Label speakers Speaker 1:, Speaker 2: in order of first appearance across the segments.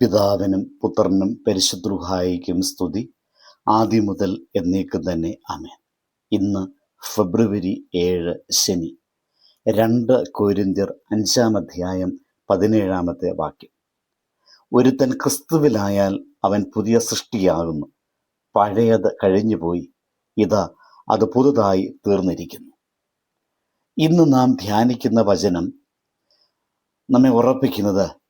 Speaker 1: പിതാവിനും പുത്രനും പരിശുദ്ധ്രുഹായിക്കും സ്തുതി. ആദ്യം മുതൽ എന്നേക്കും തന്നെ ആമേൻ. ഇന്ന് ഫെബ്രുവരി ഏഴ് ശനി രണ്ട് കോരിന്തിർ അഞ്ചാം അധ്യായം പതിനേഴാമത്തെ വാക്യം. ഒരുത്തൻ ക്രിസ്തുവിലായാൽ അവൻ പുതിയ സൃഷ്ടിയാകുന്നു. പഴയത് കഴിഞ്ഞുപോയി ഇതാ അത് പുതുതായി തീർന്നിരിക്കുന്നു. ഇന്ന് നാം ധ്യാനിക്കുന്ന വചനം നമ്മെ ഉറപ്പിക്കുന്നത്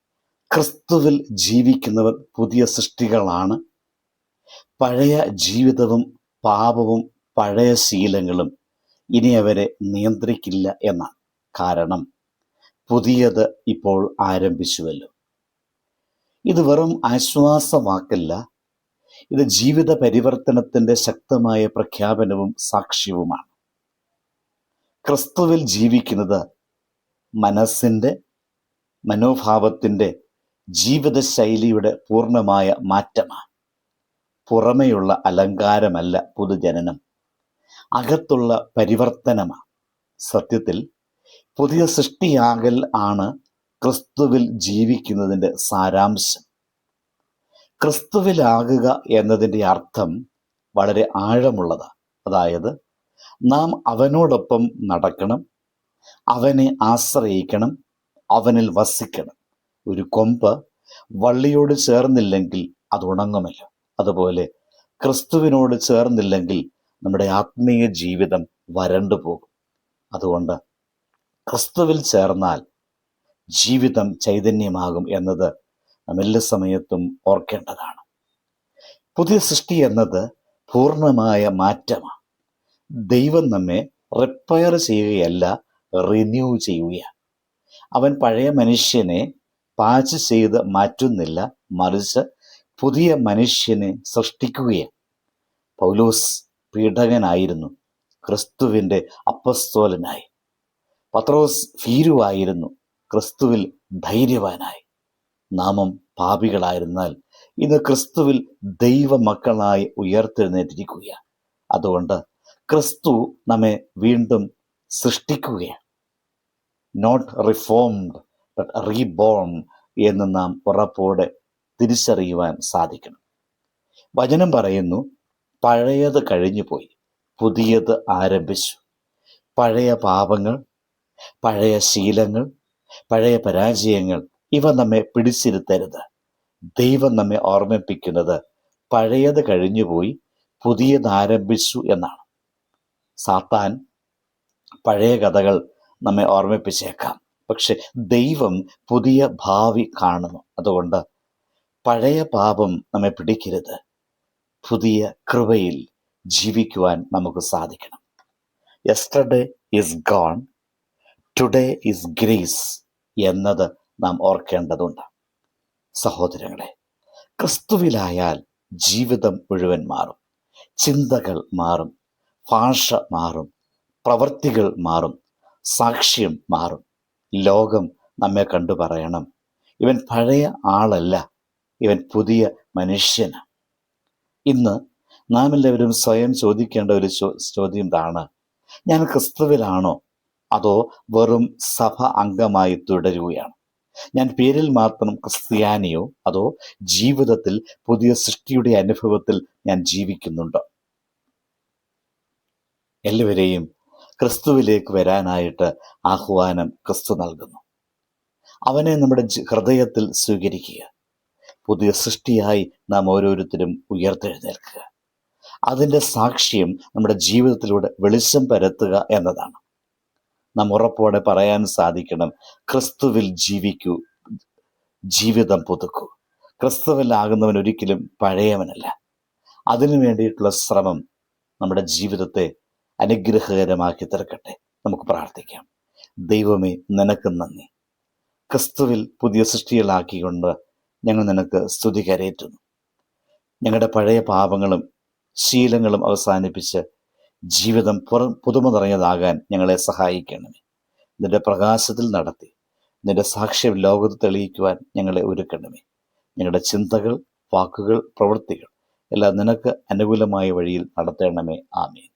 Speaker 1: ക്രിസ്തുവിൽ ജീവിക്കുന്നവർ പുതിയ സൃഷ്ടികളാണ്. പഴയ ജീവിതവും പാപവും പഴയ ശീലങ്ങളും ഇനി അവരെ നിയന്ത്രിക്കില്ല എന്നാണ് കാരണം പുതിയത് ഇപ്പോൾ ആരംഭിച്ചുവല്ലോ. ഇത് വെറും ആശ്വാസവാക്കല്ല. ഇത് ജീവിത പരിവർത്തനത്തിന്റെ ശക്തമായ പ്രഖ്യാപനവും സാക്ഷ്യവുമാണ്. ക്രിസ്തുവിൽ ജീവിക്കുന്നത് മനസ്സിന്റെ മനോഭാവത്തിന്റെ ജീവിതശൈലിയുടെ പൂർണമായ മാറ്റമാണ്. പുറമെയുള്ള അലങ്കാരമല്ല പുതുജനനം. അകത്തുള്ള പരിവർത്തനമാണ്. സത്യത്തിൽ പുതിയ സൃഷ്ടിയാകൽ ആണ് ക്രിസ്തുവിൽ ജീവിക്കുന്നതിന്റെ സാരാംശം. ക്രിസ്തുവിലാകുക എന്നതിന്റെ അർത്ഥം വളരെ ആഴമുള്ളതാണ്. അതായത് നാം അവനോടൊപ്പം നടക്കണം അവനെ ആശ്രയിക്കണം അവനിൽ വസിക്കണം. ഒരു കൊമ്പ് വള്ളിയോട് ചേർന്നില്ലെങ്കിൽ അത് ഉണങ്ങുമല്ല. അതുപോലെ ക്രിസ്തുവിനോട് ചേർന്നില്ലെങ്കിൽ നമ്മുടെ ആത്മീയ ജീവിതം വരണ്ടു പോകും. അതുകൊണ്ട് ക്രിസ്തുവിൽ ചേർന്നാൽ ജീവിതം ചൈതന്യമാകും എന്നത് നാം എല്ലാ സമയത്തും ഓർക്കേണ്ടതാണ്. പുതിയ സൃഷ്ടി എന്നത് പൂർണമായ മാറ്റമാണ്. ദൈവം നമ്മെ റിപ്പയർ ചെയ്യുകയല്ല റിന്യൂ ചെയ്യുകയാണ്. അവൻ പഴയ മനുഷ്യനെ പാച്ച് ചെയ്ത് മാറ്റുന്നില്ല. മറിച്ച് പുതിയ മനുഷ്യനെ സൃഷ്ടിക്കുകയാണ്. പൗലോസ് പീഡകനായിരുന്നു. ക്രിസ്തുവിന്റെ അപ്പസ്തോലനായി. പത്രോസ് ഭീരുവായിരുന്നു. ക്രിസ്തുവിൽ ധൈര്യവാനായി. നാമം പാപികളായിരുന്നാൽ ഇന്ന് ക്രിസ്തുവിൽ ദൈവമക്കളായി ഉയർത്തെഴുന്നേറ്റിരിക്കുകയാണ്. അതുകൊണ്ട് ക്രിസ്തു നമ്മെ വീണ്ടും സൃഷ്ടിക്കുകയാണ്. നോട്ട് റിഫോംഡ് റീബോൺ എന്ന് നാം ഉറപ്പോടെ തിരിച്ചറിയുവാൻ സാധിക്കണം. വചനം പറയുന്നു പഴയത് കഴിഞ്ഞുപോയി പുതിയത് ആരംഭിച്ചു. പഴയ പാപങ്ങൾ പഴയ ശീലങ്ങൾ പഴയ പരാജയങ്ങൾ ഇവ നമ്മെ പിടിച്ചിരുത്തരുത്. ദൈവം നമ്മെ ഓർമ്മിപ്പിക്കുന്നത് പഴയത് കഴിഞ്ഞുപോയി പുതിയത് ആരംഭിച്ചു എന്നാണ്. സാത്താൻ പഴയ കഥകൾ നമ്മെ ഓർമ്മിപ്പിച്ചേക്കാം. പക്ഷെ ദൈവം പുതിയ ഭാവി കാണുന്നു. അതുകൊണ്ട് പഴയ പാപം നമ്മെ പിടിക്കരുത്. പുതിയ കൃപയിൽ ജീവിക്കുവാൻ നമുക്ക് സാധിക്കണം. Yesterday is gone today is grace എന്നത് നാം ഓർക്കേണ്ടതുണ്ട്. സഹോദരങ്ങളെ ക്രിസ്തുവിലായാൽ ജീവിതം മുഴുവൻ മാറും. ചിന്തകൾ മാറും. ഭാഷ മാറും. പ്രവൃത്തികൾ മാറും. സാക്ഷ്യം മാറും. ലോകം നമ്മെ കണ്ടു പറയണം. ഇവൻ പഴയ ആളല്ല. ഇവൻ പുതിയ മനുഷ്യന് ഇന്ന് നാം എല്ലാവരും സ്വയം ചോദിക്കേണ്ട ഒരു ചോദ്യം ഇതാണ്. ഞാൻ ക്രിസ്തുവിലാണോ? അതോ വെറും സഭ അംഗമായി തുടരുകയാണ്? ഞാൻ പേരിൽ മാത്രം ക്രിസ്ത്യാനിയോ? അതോ ജീവിതത്തിൽ പുതിയ സൃഷ്ടിയുടെ അനുഭവത്തിൽ ഞാൻ ജീവിക്കുന്നുണ്ടോ? എല്ലാവരെയും ക്രിസ്തുവിലേക്ക് വരാനായിട്ട് ആഹ്വാനം ക്രിസ്തു നൽകുന്നു. അവനെ നമ്മുടെ ഹൃദയത്തിൽ സ്വീകരിക്കുക. പുതിയ സൃഷ്ടിയായി നാം ഓരോരുത്തരും ഉയർത്തെഴുന്നേൽക്കുക. അതിന്റെ സാക്ഷ്യം നമ്മുടെ ജീവിതത്തിലൂടെ വെളിച്ചം പരത്തുക എന്നതാണ്. നാം ഉറപ്പോടെ പറയാൻ സാധിക്കണം ക്രിസ്തുവിൽ ജീവിക്കൂ ജീവിതം പുതുക്കൂ. ക്രിസ്തുവിലാകുന്നവൻ ഒരിക്കലും പഴയവനല്ല. അതിനു വേണ്ടിയിട്ടുള്ള ശ്രമം നമ്മുടെ ജീവിതത്തെ അനുഗ്രഹകരമാക്കി തീർക്കട്ടെ. നമുക്ക് പ്രാർത്ഥിക്കാം. ദൈവമേ നിനക്ക് നന്ദി. ക്രിസ്തുവിൽ പുതിയ സൃഷ്ടികളാക്കിക്കൊണ്ട് ഞങ്ങൾ നിനക്ക് സ്തുതി കരയേറ്റുന്നു. ഞങ്ങളുടെ പഴയ പാപങ്ങളും ശീലങ്ങളും അവസാനിപ്പിച്ച് ജീവിതം പുറം പുതുമ നിറഞ്ഞതാകാൻ ഞങ്ങളെ സഹായിക്കണമേ. നിന്റെ പ്രകാശത്തിൽ നടത്തി നിന്റെ സാക്ഷ്യം ലോകത്ത് തെളിയിക്കുവാൻ ഞങ്ങളെ ഒരുക്കണമേ. ഞങ്ങളുടെ ചിന്തകൾ വാക്കുകൾ പ്രവൃത്തികൾ എല്ലാം നിനക്ക് അനുകൂലമായ വഴിയിൽ നടത്തണമേ. ആമേൻ.